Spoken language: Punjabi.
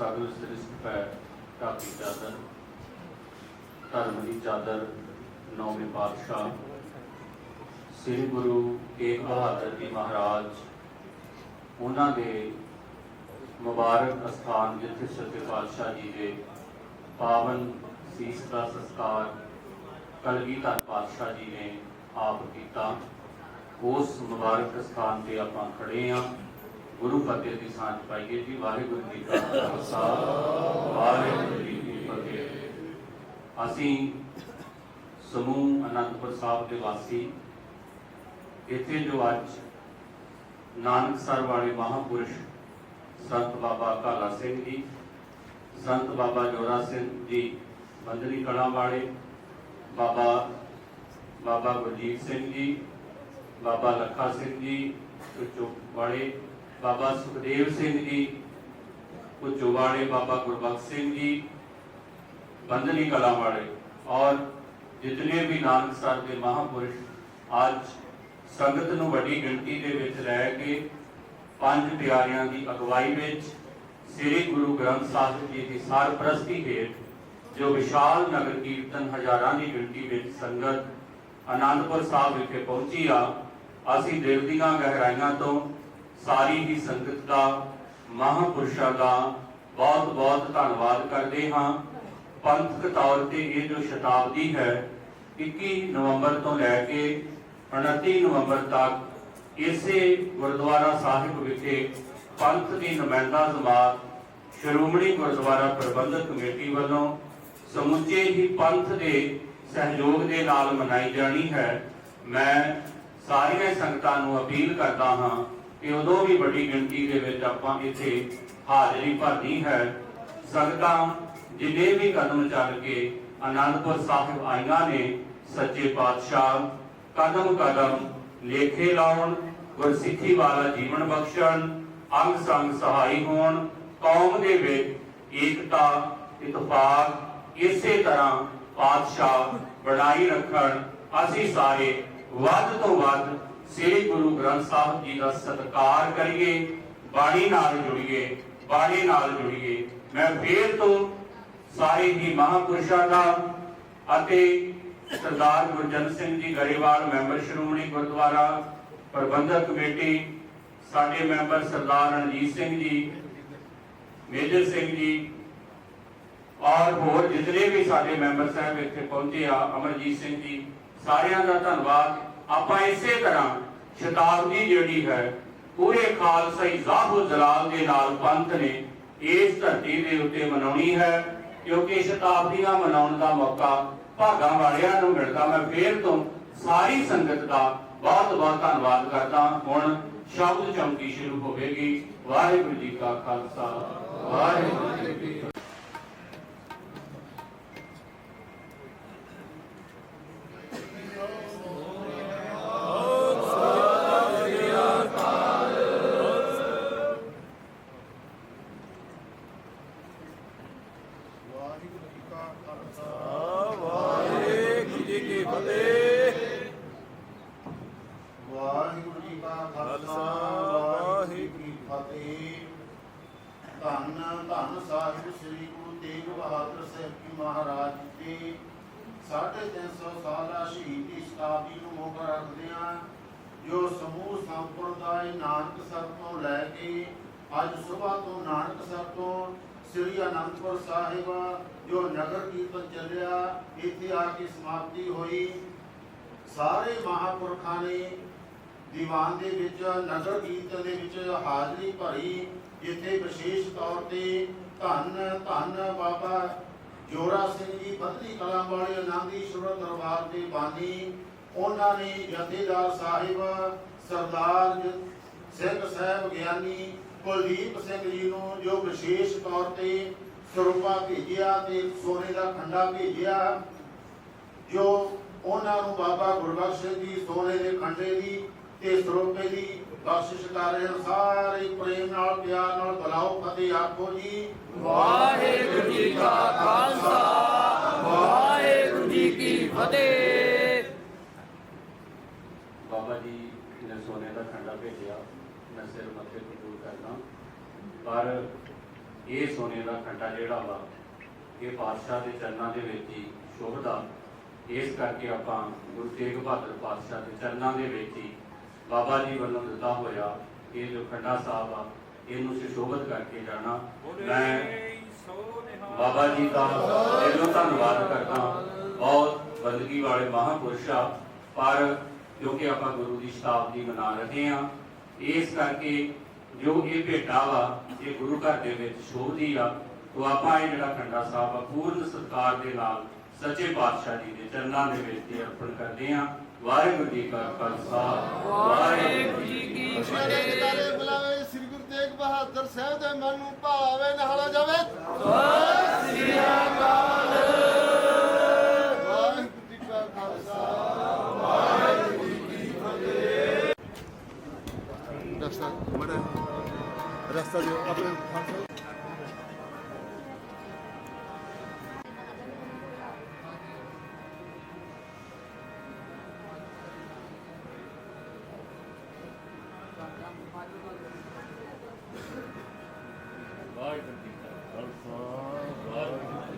ਸਗਲ ਸ੍ਰਿਸ਼ਟ ਪੈ ਢਾਕੀ ਚਾਦਰ ਧਰਮ ਦੀ ਚਾਦਰ, ਨੌਵੇਂ ਪਾਤਸ਼ਾਹ, ਸ੍ਰੀ ਗੁਰੂ ਤੇਗ ਬਹਾਦਰ ਜੀ ਮਹਾਰਾਜ, ਉਹਨਾਂ ਦੇ ਮੁਬਾਰਕ ਅਸਥਾਨ ਜਿੱਥੇ ਸੱਚੇ ਪਾਤਸ਼ਾਹ ਜੀ ਦੇ ਪਾਵਨ ਸੀਸ ਦਾ ਸੰਸਕਾਰ ਕਲਗੀਧਰ ਪਾਤਸ਼ਾਹ ਜੀ ਨੇ ਆਪ ਕੀਤਾ, ਉਸ ਮੁਬਾਰਕ ਸਥਾਨ ਤੇ ਆਪਾਂ ਖੜੇ ਆ ਗੁਰੂ ਫਤਿਹ ਦੀ ਸਾਂਝ ਪਾਈਏ ਜੀ, ਵਾਹਿਗੁਰੂ ਜੀ ਕਾ ਖਾਲਸਾ, ਵਾਹਿਗੁਰੂ ਜੀ ਕੀ ਫਤਿਹ। ਅਸੀਂ ਸਮੂਹ ਅਨੰਦਪੁਰ ਸਾਹਿਬ ਦੇ ਵਾਸੀ, ਇੱਥੇ ਜੋ ਅੱਜ ਨਾਨਕ ਸਰ ਵਾਲੇ ਮਹਾਪੁਰਸ਼ ਸੰਤ ਬਾਬਾ ਕਾਲਾ ਸਿੰਘ ਜੀ, ਸੰਤ ਬਾਬਾ ਜੋਰਾ ਸਿੰਘ ਜੀ ਬੰਦਰੀ ਕਲਾਂ ਵਾਲੇ, ਬਾਬਾ ਬਾਬਾ ਗੁਰਜੀਤ ਸਿੰਘ ਜੀ, ਬਾਬਾ ਲੱਖਾ ਸਿੰਘ ਜੀ ਚੁੱਚੋ ਵਾਲੇ ਬਾਬਾ ਸੁਖਦੇਵ ਸਿੰਘ ਜੀ ਪੁੱਚੋ ਵਾਲੇ ਬਾਬਾ ਗੁਰਬਖਸ਼ ਸਿੰਘ ਜੀ ਬੰਦਨੀ ਕਲਾਂ ਵਾਲੇ ਔਰ ਜਿਤਨੇ ਵੀ ਨਾਨਕਸਰ ਦੇ ਮਹਾਪੁਰਸ਼ ਅੱਜ ਸੰਗਤ ਨੂੰ ਵੱਡੀ ਗਿਣਤੀ ਦੇ ਵਿੱਚ ਲੈ ਕੇ ਪੰਜ ਪਿਆਰਿਆਂ ਦੀ ਅਗਵਾਈ ਵਿੱਚ ਸ੍ਰੀ ਗੁਰੂ ਗ੍ਰੰਥ ਸਾਹਿਬ ਜੀ ਦੀ ਸਰਪ੍ਰਸਤੀ ਹੇਠ ਜੋ ਵਿਸ਼ਾਲ ਨਗਰ ਕੀਰਤਨ ਹਜ਼ਾਰਾਂ ਦੀ ਗਿਣਤੀ ਵਿੱਚ ਸੰਗਤ ਆਨੰਦਪੁਰ ਸਾਹਿਬ ਵਿਖੇ ਪਹੁੰਚੀ ਆ, ਅਸੀਂ ਦਿਲ ਦੀਆਂ ਗਹਿਰਾਈਆਂ ਤੋਂ ਸਾਰੀ ਹੀ ਸੰਗਤ ਦਾ, ਮਹਾਪੁਰਸ਼ਾਂ ਦਾ ਬਹੁਤ ਬਹੁਤ ਧੰਨਵਾਦ ਕਰਦੇ ਹਾਂ। ਪੰਥਕ ਤੌਰ ਤੇ ਇਹ ਜੋ ਸ਼ਤਾਬਦੀ ਹੈ 21 ਨਵੰਬਰ ਤੋਂ ਲੈ ਕੇ 29 ਨਵੰਬਰ ਤੱਕ ਇਸੇ ਗੁਰਦੁਆਰਾ ਸਾਹਿਬ ਵਿਖੇ ਪੰਥ ਦੀ ਨੁਮਾਇੰਦਾ ਜਮਾਤ, ਸ਼੍ਰੋਮਣੀ ਗੁਰਦੁਆਰਾ ਪ੍ਰਬੰਧਕ ਕਮੇਟੀ ਵੱਲੋਂ ਸਮੁੱਚੇ ਹੀ ਪੰਥ ਦੇ ਸਹਿਯੋਗ ਦੇ ਨਾਲ ਮਨਾਈ ਜਾਣੀ ਹੈ। ਮੈਂ ਸਾਰੀਆਂ ਸੰਗਤਾਂ ਨੂੰ ਅਪੀਲ ਕਰਦਾ ਹਾਂ ਕਿ ਉਦੋਂ ਵੀ ਵੱਡੀ ਗਿਣਤੀ ਦੇ ਵਿੱਚ ਆਪਾਂ ਇੱਥੇ ਹਾਜ਼ਰੀ ਭਰਨੀ ਹੈ। ਸੰਗਤਾਂ ਜਿੰਨੇ ਵੀ ਕਦਮ ਚੱਲ ਕੇ ਆਨੰਦਪੁਰ ਸਾਹਿਬ ਆਈਆਂ ਨੇ, ਸੱਚੇ ਪਾਤਸ਼ਾਹ, ਕਦਮ ਕਦਮ ਲੇਖੇ ਲਾਉਣ, ਗੁਰਸਿੱਖੀ ਵਾਲਾ ਜੀਵਨ ਬਖਸ਼ਣ, ਅੰਗ ਸੰਗ ਸਹਾਈ ਹੋਣ, ਕੌਮ ਦੇ ਵਿੱਚ ਏਕਤਾ, ਇਤਫਾਕ, ਇਸੇ ਤਰ੍ਹਾਂ ਪਾਤਸ਼ਾਹ ਬਣਾਈ ਰੱਖਣ, ਅਸੀਂ ਸਾਰੇ ਵੱਧ ਤੋਂ ਵੱਧ ਸ੍ਰੀ ਗੁਰੂ ਗ੍ਰੰਥ ਸਾਹਿਬ ਜੀ ਦਾ ਸਤਿਕਾਰ ਕਰੀਏ, ਬਾਣੀ ਨਾਲ ਜੁੜੀਏ, ਬਾਣੀ ਨਾਲ ਜੁੜੀਏ। ਮੈਂ ਫੇਰ ਤੋਂ ਸਾਰੇ ਹੀ ਮਹਾਪੁਰਸ਼ਾਂ ਦਾ ਅਤੇ ਸਰਦਾਰ ਗੁਰਜਨ ਸਿੰਘ ਜੀ ਗਰੇਵਾਲ ਮੈਂਬਰ ਸ਼੍ਰੋਮਣੀ ਗੁਰਦੁਆਰਾ ਪ੍ਰਬੰਧਕ ਕਮੇਟੀ, ਸਾਡੇ ਮੈਂਬਰ ਸਰਦਾਰ ਰਣਜੀਤ ਸਿੰਘ ਜੀ, ਮੇਜਰ ਸਿੰਘ ਜੀ ਔਰ ਹੋਰ ਜਿਤਨੇ ਵੀ ਸਾਡੇ ਮੈਂਬਰ ਸਾਹਿਬ ਇੱਥੇ ਪਹੁੰਚੇ ਆ, ਅਮਰਜੀਤ ਸਿੰਘ ਜੀ, ਸਾਰਿਆਂ ਦਾ ਧੰਨਵਾਦ। ਆਪਾਂ ਇਸੇ ਤਰ੍ਹਾਂ ਸ਼ਤਾਬਦੀ ਜਿਹੜੀ ਹੈ, ਪੂਰੇ ਖਾਲਸਾਈ ਜ਼ਾਹੋ ਜਲਾਲ ਦੇ ਨਾਲ ਪੰਥ ਨੇ ਇਸ ਧਰਤੀ ਦੇ ਉੱਤੇ ਮਨਾਉਣੀ ਹੈ, ਕਿਉਂਕਿ ਸ਼ਤਾਬਦੀਆਂ ਮਨਾਉਣ ਦਾ ਮੌਕਾ ਭਾਗਾਂ ਵਾਲਿਆਂ ਨੂੰ ਮਿਲਦਾ। ਮੈਂ ਫੇਰ ਤੋਂ ਸਾਰੀ ਸੰਗਤ ਦਾ ਬਹੁਤ ਬਹੁਤ ਧੰਨਵਾਦ ਕਰਦਾ। ਹੁਣ ਸ਼ਬਦ ਚੌਂਕੀ ਸ਼ੁਰੂ ਹੋਵੇਗੀ। ਵਾਹਿਗੁਰੂ ਜੀ ਕਾ ਖਾਲਸਾ। ਵਾਹਿਗੁਰੂ ਜੀ ਕੀ 350 ਸਾਲਾ ਸ਼ਹੀਦੀ ਸ਼ਤਾਬਦੀ ਨੂੰ ਮੌਕਾ ਰੱਖਦੇ ਹਾਂ। ਜੋ ਸਮੂਹ ਸੰਪਰਦਾਇ ਨਾਨਕ ਸਰ ਤੋਂ ਲੈ ਕੇ ਅੱਜ ਸਵੇਰ ਤੋਂ ਨਾਨਕ ਸਰ ਤੋਂ ਸ੍ਰੀ ਅਨੰਦਪੁਰ ਸਾਹਿਬ, ਜੋ ਨਗਰ ਕੀਰਤਨ ਚੱਲਿਆ, ਇੱਥੇ ਆ ਕੇ ਸਮਾਪਤੀ ਹੋਈ। ਸਾਰੇ ਮਹਾਪੁਰਖਾਂ ਨੇ ਦੀਵਾਨ ਦੇ ਵਿੱਚ, ਨਗਰ ਕੀਰਤਨ ਦੇ ਵਿੱਚ ਹਾਜ਼ਰੀ ਭਰੀ। ਜਿੱਥੇ ਵਿਸ਼ੇਸ਼ ਤੌਰ ਤੇ ਧੰਨ ਧੰਨ ਬਾਬਾ ਜੋਰਾ ਸਿੰਘ ਜੀ ਬਦਲੀ ਕਲਾਂ ਵਾਲੇ ਆਨੰਦੀਸ਼ਵਰ ਦਰਬਾਰ ਦੇ ਬਾਨੀ ਉਹਨਾਂ ਨੇ ਜਥੇਦਾਰ ਸਾਹਿਬ, ਸਰਦਾਰ ਸਿੰਘ ਸਾਹਿਬ ਗਿਆਨੀ ਕੁਲਦੀਪ ਸਿੰਘ ਜੀ ਨੂੰ ਜੋ ਵਿਸ਼ੇਸ਼ ਤੌਰ ਤੇ ਸਰੂਪਾ ਭੇਜਿਆ ਤੇ ਸੋਨੇ ਦਾ ਖੰਡਾ ਭੇਜਿਆ, ਜੋ ਉਹਨਾਂ ਨੂੰ ਬਾਬਾ ਗੁਰਬਖਸ਼ ਸਿੰਘ ਜੀ ਸੋਨੇ ਦੇ ਖੰਡੇ ਦੀ ਤੇ ਸਰੋਪੇ ਦੀ ਬਖਸ਼ਿਸ਼ ਕਰ। ਸਾਰੇ ਪ੍ਰੇਮ ਨਾਲ ਪਿਆਰ ਨਾਲ ਬੁਲਾਓ ਫਤਿਹ ਆਖੋ ਜੀ ਵਾਹਿਗੁਰੂ ਜੀ ਕਾ ਖਾਲਸਾ ਵਾਹਿਗੁਰੂ ਜੀ ਕੀ ਫਤਿਹ ਬਾਬਾ ਜੀ ਨੇ ਸੋਨੇ ਦਾ ਖੰਡਾ ਭੇਜਿਆ ਮੈਂ ਸਿਰ ਮੱਥੇ ਤੇ ਦੂਰ ਕਰਦਾ ਪਰ ਇਹ ਸੋਨੇ ਦਾ ਖੰਡਾ ਜਿਹੜਾ ਵਾ ਇਹ ਪਾਤਸ਼ਾਹ ਦੇ ਚਰਨਾਂ ਦੇ ਵਿੱਚ ਹੀ ਸ਼ੋਭਦਾ ਇਸ ਕਰਕੇ ਆਪਾਂ ਗੁਰੂ ਤੇਗ ਬਹਾਦਰ ਪਾਤਸ਼ਾਹ ਦੇ ਚਰਨਾਂ ਦੇ ਵਿੱਚ ਹੀ ਬਾਬਾ ਜੀ ਵੱਲੋਂ ਦਿੱਤਾ ਹੋਇਆ ਇਹ ਜੋ ਖੰਡਾ ਸਾਹਿਬ ਆ, ਇਹਨੂੰ ਸੁਸ਼ੋਭਿਤ ਕਰਕੇ ਜਾਣਾ। ਮੈਂ ਬਾਬਾ ਜੀ ਦਾ ਦਿਲੋਂ ਧੰਨਵਾਦ ਕਰਦਾ ਬਹੁਤ ਬੰਦਗੀ ਵਾਲੇ ਮਹਾਂਪੁਰਸ਼ ਆ, ਪਰ ਕਿਉਂਕਿ ਆਪਾਂ ਗੁਰੂ ਦੀ ਸ਼ਤਾਬਦੀ ਮਨਾ ਰਹੇ ਆ ਇਸ ਕਰਕੇ ਜੋ ਇਹ ਭੇਟਾ ਵਾ, ਇਹ ਗੁਰੂ ਘਰ ਦੇ ਵਿੱਚ ਸ਼ੋਭਦੀ ਆ ਤੋ ਆਪਾਂ ਇਹ ਜਿਹੜਾ ਖੰਡਾ ਸਾਹਿਬ ਆ, ਪੂਰਨ ਸਤਿਕਾਰ ਦੇ ਨਾਲ ਸੱਚੇ ਪਾਤਸ਼ਾਹ ਜੀ ਦੇ ਚਰਨਾਂ ਦੇ ਵਿੱਚ ਹੀ ਅਰਪਣ ਕਰਦੇ ਆ ਵਾਹਿਗੁਰੂ ਜੀ ਕਾ ਖਾਲਸਾ। ਵਾਹਿਗੁਰੂ ਜੀ ਕੀ ਕਿਤਾਰੇ ਬੁਲਾਵੇ ਸ੍ਰੀ ਗੁਰੂ ਤੇਗ ਬਹਾਦਰ ਸਾਹਿਬ ਦੇ ਮਨ ਨੂੰ ਭਾਵੇ ਨਹਾਲਾ ਜਾਵੇ। ਸ੍ਰੀ ਅਕਾਲ। வாழ்க வாழ்க